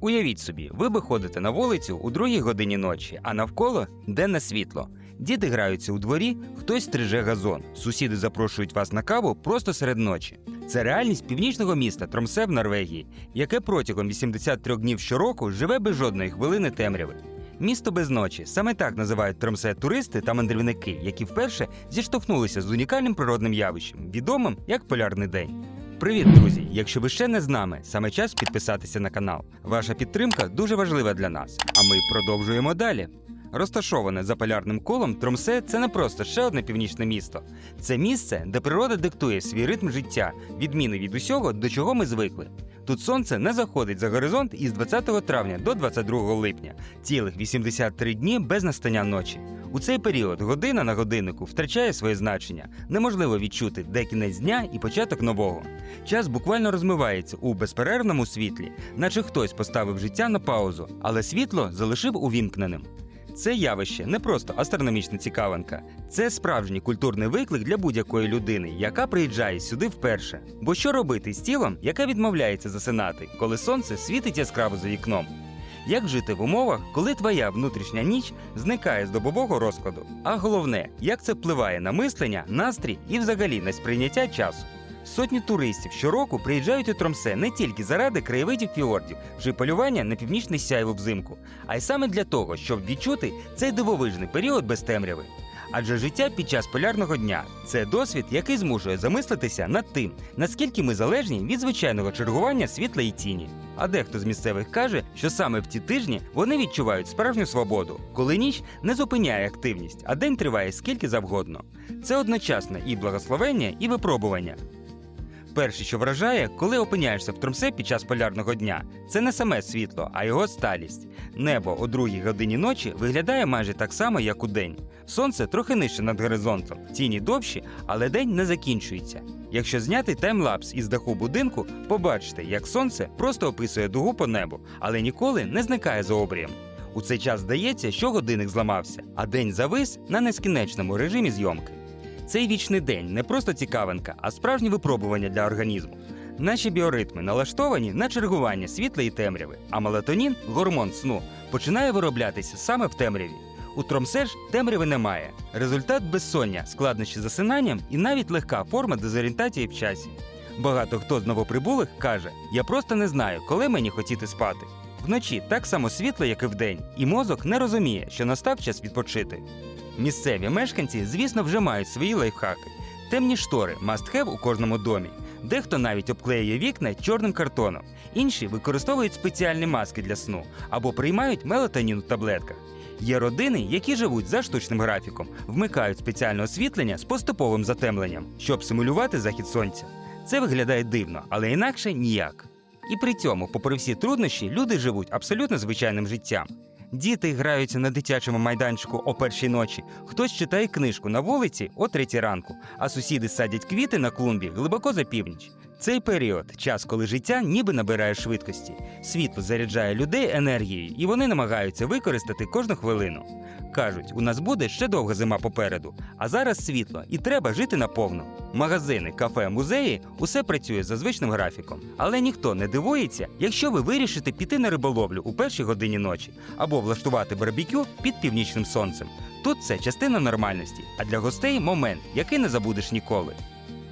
Уявіть собі, ви виходите на вулицю у другій годині ночі, а навколо денне світло. Діти граються у дворі, хтось стриже газон. Сусіди запрошують вас на каву просто серед ночі. Це реальність північного міста Тромсе в Норвегії, яке протягом 83 днів щороку живе без жодної хвилини темряви. Місто без ночі саме так називають Тромсе туристи та мандрівники, які вперше зіштовхнулися з унікальним природним явищем, відомим як полярний день. Привіт, друзі! Якщо ви ще не з нами, саме час підписатися на канал. Ваша підтримка дуже важлива для нас. А ми продовжуємо далі. Розташоване за полярним колом Тромсе це не просто ще одне північне місто. Це місце, де природа диктує свій ритм життя, відміни від усього, до чого ми звикли. Тут сонце не заходить за горизонт із 20 травня до 22 липня, цілих 83 дні без настання ночі. У цей період година на годиннику втрачає своє значення. Неможливо відчути, де кінець дня і початок нового. Час буквально розмивається у безперервному світлі, наче хтось поставив життя на паузу, але світло залишив увімкненим. Це явище не просто астрономічна цікавинка, це справжній культурний виклик для будь-якої людини, яка приїжджає сюди вперше. Бо що робити з тілом, яке відмовляється засинати, коли сонце світить яскраво за вікном? Як жити в умовах, коли твоя внутрішня ніч зникає з добового розкладу? А головне, як це впливає на мислення, настрій і взагалі на сприйняття часу? Сотні туристів щороку приїжджають у Тромсе не тільки заради краєвидів фіордів чи полювання на північний сяйво взимку, а й саме для того, щоб відчути цей дивовижний період без темряви. Адже життя під час полярного дня це досвід, який змушує замислитися над тим, наскільки ми залежні від звичайного чергування світла і тіні. А дехто з місцевих каже, що саме в ті тижні вони відчувають справжню свободу, коли ніч не зупиняє активність, а день триває скільки завгодно. Це одночасно і благословення, і випробування. Перше, що вражає, коли опиняєшся в Тромсе під час полярного дня, це не саме світло, а його сталість. Небо о другій годині ночі виглядає майже так само, як у день. Сонце трохи нижче над горизонтом, тіні довші, але день не закінчується. Якщо зняти таймлапс із даху будинку, побачите, як сонце просто описує дугу по небу, але ніколи не зникає за обрієм. У цей час здається, що годинник зламався, а день завис на нескінченому режимі зйомки. Цей вічний день не просто цікавинка, а справжнє випробування для організму. Наші біоритми налаштовані на чергування світла і темряви, а мелатонін, гормон сну, починає вироблятися саме в темряві. У Тромсе ж темряви немає. Результат безсоння, складнощі засинанням і навіть легка форма дезорієнтації в часі. Багато хто з новоприбулих каже: я просто не знаю, коли мені хотіти спати. Вночі так само світло, як і вдень, і мозок не розуміє, що настав час відпочити. Місцеві мешканці, звісно, вже мають свої лайфхаки. Темні штори must have у кожному домі. Дехто навіть обклеює вікна чорним картоном, інші використовують спеціальні маски для сну або приймають мелатонін у таблетках. Є родини, які живуть за штучним графіком, вмикають спеціальне освітлення з поступовим затемленням, щоб симулювати захід сонця. Це виглядає дивно, але інакше ніяк. І при цьому, попри всі труднощі, люди живуть абсолютно звичайним життям. Діти граються на дитячому майданчику о першій ночі, хтось читає книжку на вулиці о третій ранку, а сусіди садять квіти на клумбі глибоко за північ. Цей період час, коли життя ніби набирає швидкості. Світло заряджає людей енергією, і вони намагаються використати кожну хвилину. Кажуть, у нас буде ще довга зима попереду, а зараз світло, і треба жити наповну. Магазини, кафе, музеї усе працює за звичним графіком. Але ніхто не дивується, якщо ви вирішите піти на риболовлю у першій годині ночі або влаштувати барбекю під північним сонцем. Тут це частина нормальності, а для гостей момент, який не забудеш ніколи.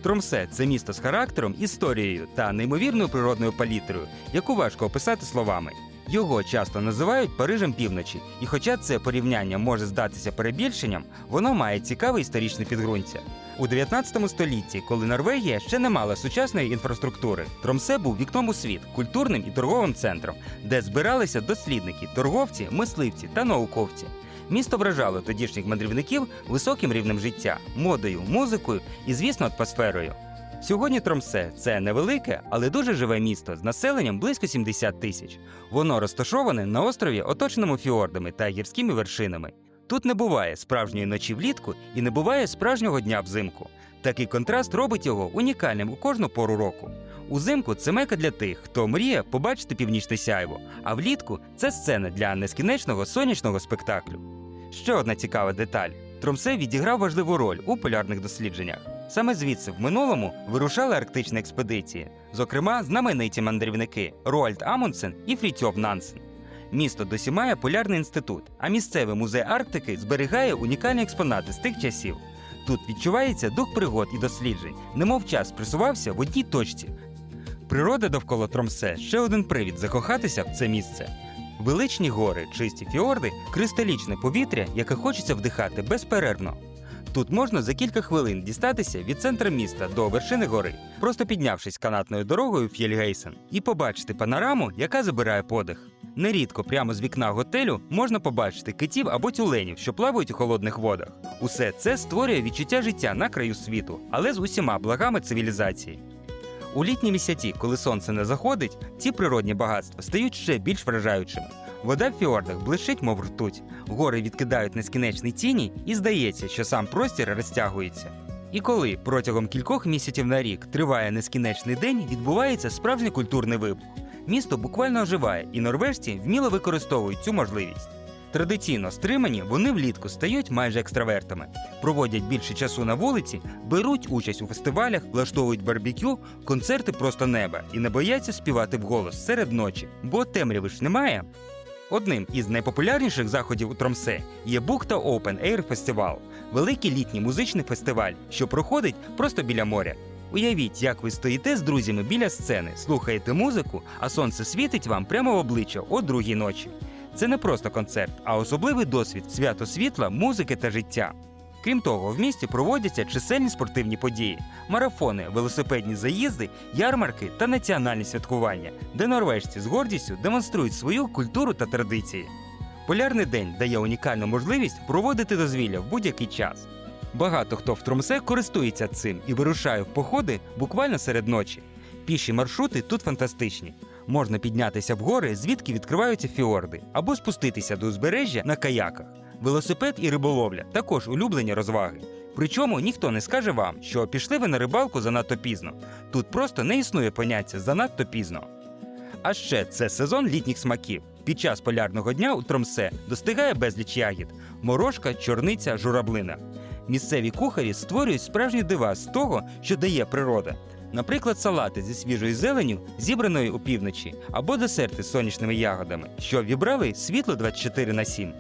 Тромсе це місто з характером, історією та неймовірною природною палітрою, яку важко описати словами. Його часто називають Парижем півночі, і хоча це порівняння може здатися перебільшенням, воно має цікаве історичне підґрунтя. У 19 столітті, коли Норвегія ще не мала сучасної інфраструктури, Тромсе був вікном у світ, культурним і торговим центром, де збиралися дослідники, торговці, мисливці та науковці. Місто вражало тодішніх мандрівників високим рівнем життя, модою, музикою і, звісно, атмосферою. Сьогодні Тромсе це невелике, але дуже живе місто з населенням близько 70 тисяч. Воно розташоване на острові, оточеному фіордами та гірськими вершинами. Тут не буває справжньої ночі влітку і не буває справжнього дня взимку. Такий контраст робить його унікальним у кожну пору року. Узимку це мека для тих, хто мріє побачити північне сяйво, а влітку це сцена для нескінченного сонячного спектаклю. Ще одна цікава деталь: Тромсе відіграв важливу роль у полярних дослідженнях. Саме звідси в минулому вирушали арктичні експедиції, зокрема знамениті мандрівники Роальд Амундсен і Фрітьоф Нансен. Місто досі має полярний інститут, а місцевий музей Арктики зберігає унікальні експонати з тих часів. Тут відчувається дух пригод і досліджень, немов час присувався в одній точці. Природа довкола Тромсе ще один привід закохатися в це місце. Величні гори, чисті фіорди, кристалічне повітря, яке хочеться вдихати безперервно. Тут можна за кілька хвилин дістатися від центра міста до вершини гори, просто піднявшись канатною дорогою Фєльгейсен, і побачити панораму, яка забирає подих. Нерідко прямо з вікна готелю можна побачити китів або тюленів, що плавають у холодних водах. Усе це створює відчуття життя на краю світу, але з усіма благами цивілізації. У літні місяці, коли сонце не заходить, ці природні багатства стають ще більш вражаючими. Вода в фіордах блищить, мов ртуть, гори відкидають нескінченні тіні, і здається, що сам простір розтягується. І коли протягом кількох місяців на рік триває нескінченний день, відбувається справжній культурний вибух. Місто буквально оживає, і норвежці вміло використовують цю можливість. Традиційно стримані вони влітку стають майже екстравертами, проводять більше часу на вулиці, беруть участь у фестивалях, влаштовують барбекю, концерти просто неба і не бояться співати вголос серед ночі, бо темряви ж немає. Одним із найпопулярніших заходів у Тромсе є Бухта Open Air Festival – великий літній музичний фестиваль, що проходить просто біля моря. Уявіть, як ви стоїте з друзями біля сцени, слухаєте музику, а сонце світить вам прямо в обличчя о другій ночі. Це не просто концерт, а особливий досвід свято світла, музики та життя. Крім того, в місті проводяться чисельні спортивні події, марафони, велосипедні заїзди, ярмарки та національні святкування, де норвежці з гордістю демонструють свою культуру та традиції. Полярний день дає унікальну можливість проводити дозвілля в будь-який час. Багато хто в Тромсе користується цим і вирушає в походи буквально серед ночі. Піші маршрути тут фантастичні. Можна піднятися в гори, звідки відкриваються фіорди, або спуститися до узбережжя на каяках. Велосипед і риболовля також улюблені розваги. Причому ніхто не скаже вам, що пішли ви на рибалку занадто пізно. Тут просто не існує поняття занадто пізно. А ще це сезон літніх смаків. Під час полярного дня у Тромсе достигає безліч ягід: морошка, чорниця, жураблина. Місцеві кухарі створюють справжні дива з того, що дає природа. Наприклад, салати зі свіжою зеленю, зібраної у півночі, або десерти з сонячними ягодами, що вібрали світло 24 на 7.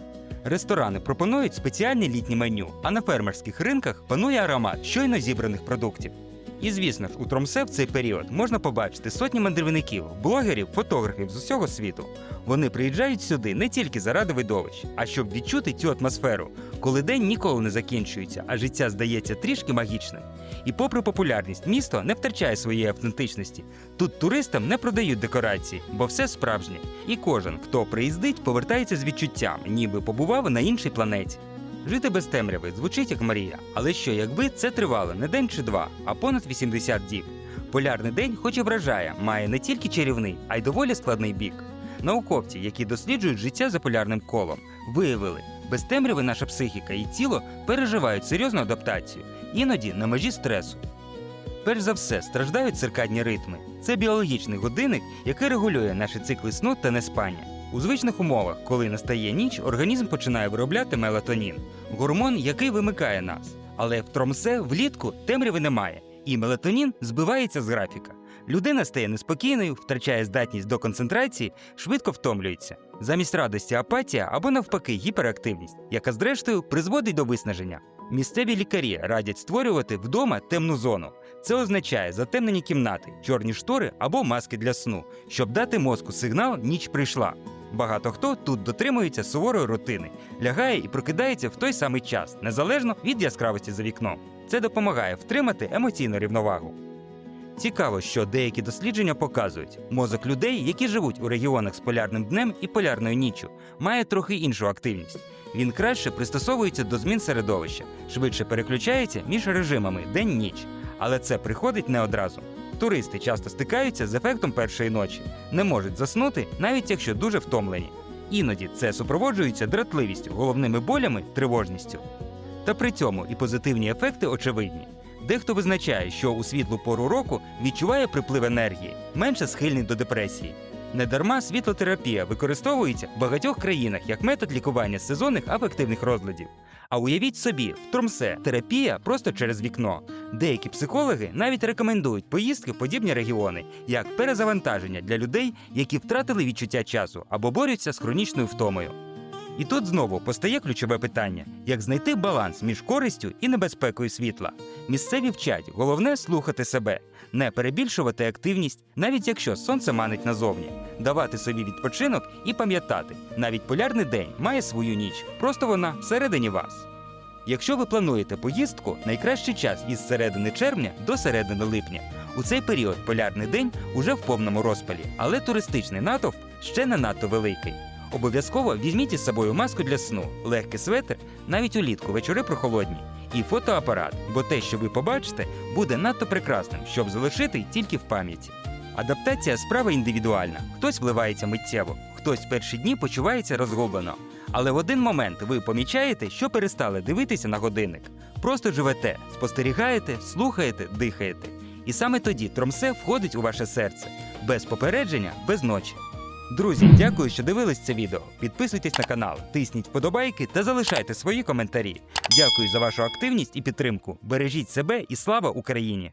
Ресторани пропонують спеціальні літні меню, а на фермерських ринках панує аромат щойно зібраних продуктів. І звісно ж, у Тромсе в цей період можна побачити сотні мандрівників, блогерів, фотографів з усього світу. Вони приїжджають сюди не тільки заради видовищ, а щоб відчути цю атмосферу, коли день ніколи не закінчується, а життя здається трішки магічним. І попри популярність, місто не втрачає своєї автентичності. Тут туристам не продають декорації, бо все справжнє. І кожен, хто приїздить, повертається з відчуттям, ніби побував на іншій планеті. Жити без темряви звучить як Марія, але що якби це тривало не день чи два, а понад 80 діб. Полярний день, хоч і вражає, має не тільки чарівний, а й доволі складний бік. Науковці, які досліджують життя за полярним колом, виявили, без темряви наша психіка і тіло переживають серйозну адаптацію, іноді на межі стресу. Перш за все, страждають циркадні ритми. Це біологічний годинник, який регулює наші цикли сну та неспання. У звичних умовах, коли настає ніч, організм починає виробляти мелатонін гормон, який вимикає нас. Але в тромсе влітку темряви немає, і мелатонін збивається з графіка. Людина стає неспокійною, втрачає здатність до концентрації, швидко втомлюється. Замість радості апатія або навпаки гіперактивність, яка зрештою призводить до виснаження. Місцеві лікарі радять створювати вдома темну зону. Це означає затемнені кімнати, чорні штори або маски для сну, щоб дати мозку сигнал ніч прийшла. Багато хто тут дотримується суворої рутини, лягає і прокидається в той самий час, незалежно від яскравості за вікном. Це допомагає втримати емоційну рівновагу. Цікаво, що деякі дослідження показують, мозок людей, які живуть у регіонах з полярним днем і полярною ніччю, має трохи іншу активність. Він краще пристосовується до змін середовища, швидше переключається між режимами день-ніч. Але це приходить не одразу. Туристи часто стикаються з ефектом першої ночі, не можуть заснути, навіть якщо дуже втомлені. Іноді це супроводжується дратливістю, головними болями, тривожністю. Та при цьому і позитивні ефекти очевидні. Дехто визначає, що у світлу пору року відчуває приплив енергії, менше схильний до депресії. Недарма світлотерапія використовується в багатьох країнах як метод лікування сезонних афективних розладів. А уявіть собі, в Тромсе терапія просто через вікно. Деякі психологи навіть рекомендують поїздки в подібні регіони як перезавантаження для людей, які втратили відчуття часу або борються з хронічною втомою. І тут знову постає ключове питання: як знайти баланс між користю і небезпекою світла. Місцеві вчать, головне слухати себе, не перебільшувати активність, навіть якщо сонце манить назовні, давати собі відпочинок і пам'ятати, навіть полярний день має свою ніч, просто вона всередині вас. Якщо ви плануєте поїздку, найкращий час із середини червня до середини липня. У цей період полярний день уже в повному розпалі, але туристичний натовп ще не надто великий. Обов'язково візьміть із собою маску для сну, легкий светр, навіть улітку вечори прохолодні, і фотоапарат, бо те, що ви побачите, буде надто прекрасним, щоб залишити тільки в пам'яті. Адаптація справа індивідуальна. Хтось вливається миттєво, хтось в перші дні почувається розгублено. Але в один момент ви помічаєте, що перестали дивитися на годинник. Просто живете, спостерігаєте, слухаєте, дихаєте. І саме тоді Тромсе входить у ваше серце без попередження, без ночі. Друзі, дякую, що дивились це відео. Підписуйтесь на канал, тисніть вподобайки та залишайте свої коментарі. Дякую за вашу активність і підтримку. Бережіть себе і слава Україні!